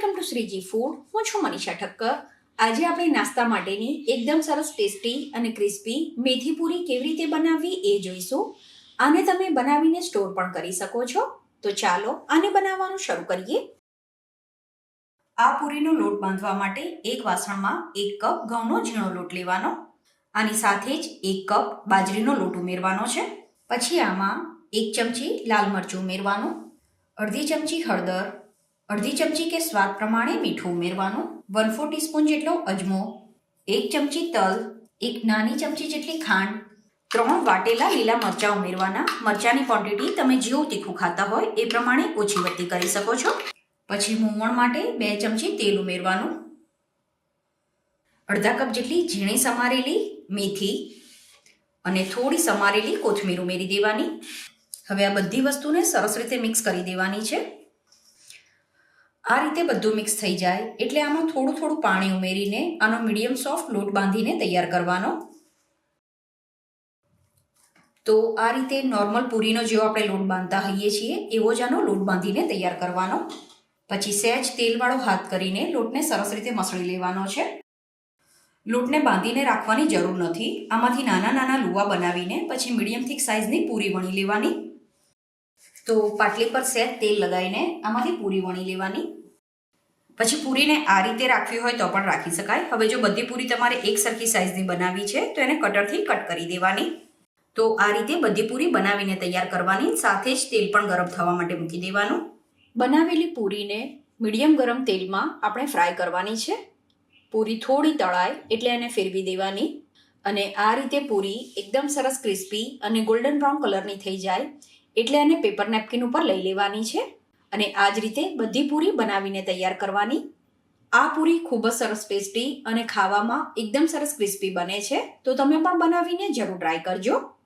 Welcome to Shriji food. હું છું મનીષા ઠક્કર. આજે આપણે નાસ્તા માટેની એકદમ સરસ ટેસ્ટી અને ક્રિસ્પી મેથી પૂરી કેવી રીતે બનાવવી એ જોઈશું. આને તમે બનાવીને સ્ટોર પણ કરી શકો છો. તો ચાલો આને બનાવવાનું શરૂ કરીએ. આ પૂરીનો લોટ બાંધવા માટે એક વાસણમાં એક કપ ઘઉંનો ઝીણો લોટ લેવાનો. આની સાથે જ એક કપ બાજરીનો લોટ ઉમેરવાનો છે. પછી આમાં એક ચમચી લાલ મરચું ઉમેરવાનું, અડધી ચમચી હળદર અડધી ચમચી કે સ્વાદ પ્રમાણે મીઠું ઉમેરવાનું વન ફોર ટીસ્પૂન જેટલો અજમો, એક ચમચી તલ, એક નાની ચમચી જેટલી ખાંડ, ત્રણ વાટેલા લીલા મરચાં ઉમેરવાના. મરચાંની ક્વોન્ટિટી તમે જેવું તીખું ખાતા હોય એ પ્રમાણે ઓછી વધતી કરી શકો છો. પછી મૂમણ માટે બે ચમચી તેલ ઉમેરવાનું. અડધા કપ જેટલી ઝીણી સમારેલી મેથી અને થોડી સમારેલી કોથમીર ઉમેરી દેવાની. હવે આ બધી વસ્તુને સરસ રીતે મિક્સ કરી દેવાની છે. આ રીતે બધું મિક્સ થઈ જાય. એટલે આમાં થોડું થોડું પાણી ઉમેરીને આનો મીડિયમ સોફ્ટ લોટ બાંધીને તૈયાર કરવાનો. તો આ રીતે નોર્મલ પૂરીનો જેવો આપણે લોટ બાંધતા હોઈએ છીએ, એવો જ આનો લોટ બાંધીને તૈયાર કરવાનો. પછી સહેજ તેલવાળો હાથ કરીને લોટને સરસ રીતે મસળી લેવાનો છે. લોટને બાંધીને રાખવાની જરૂર નથી. આમાંથી નાના નાના લુવા બનાવીને પછી મીડિયમ થીક સાઇઝની પૂરી વણી લેવાની. તો પાટલી પર સહેજ તેલ લગાવીને આમાંથી પૂરી વણી લેવાની. પછી પૂરીને આ રીતે રાખવી હોય તો પણ રાખી શકાય. હવે જો બધી પૂરી તમારે એક સરખી સાઇઝની બનાવવી છે, તો એને કટરથી કટ કરી દેવાની. તો આ રીતે બધી પૂરી બનાવીને તૈયાર કરવાની, સાથે જ તેલ પણ ગરમ થવા માટે મૂકી દેવાનું. બનાવેલી પૂરીને મીડિયમ ગરમ તેલમાં આપણે ફ્રાય કરવાની છે. પૂરી થોડી તળાય એટલે એને ફેરવી દેવાની. અને આ રીતે પૂરી એકદમ સરસ ક્રિસ્પી અને ગોલ્ડન બ્રાઉન કલરની થઈ જાય, એટલે એને પેપર નેપકિન ઉપર લઈ લેવાની છે. અને આ જ રીતે બધી પૂરી બનાવીને તૈયાર કરવાની. આ પૂરી ખૂબ જ સરસ ટેસ્ટી અને ખાવામાં એકદમ સરસ ક્રિસ્પી બને છે. તો તમે પણ બનાવીને જરૂર ટ્રાય કરજો.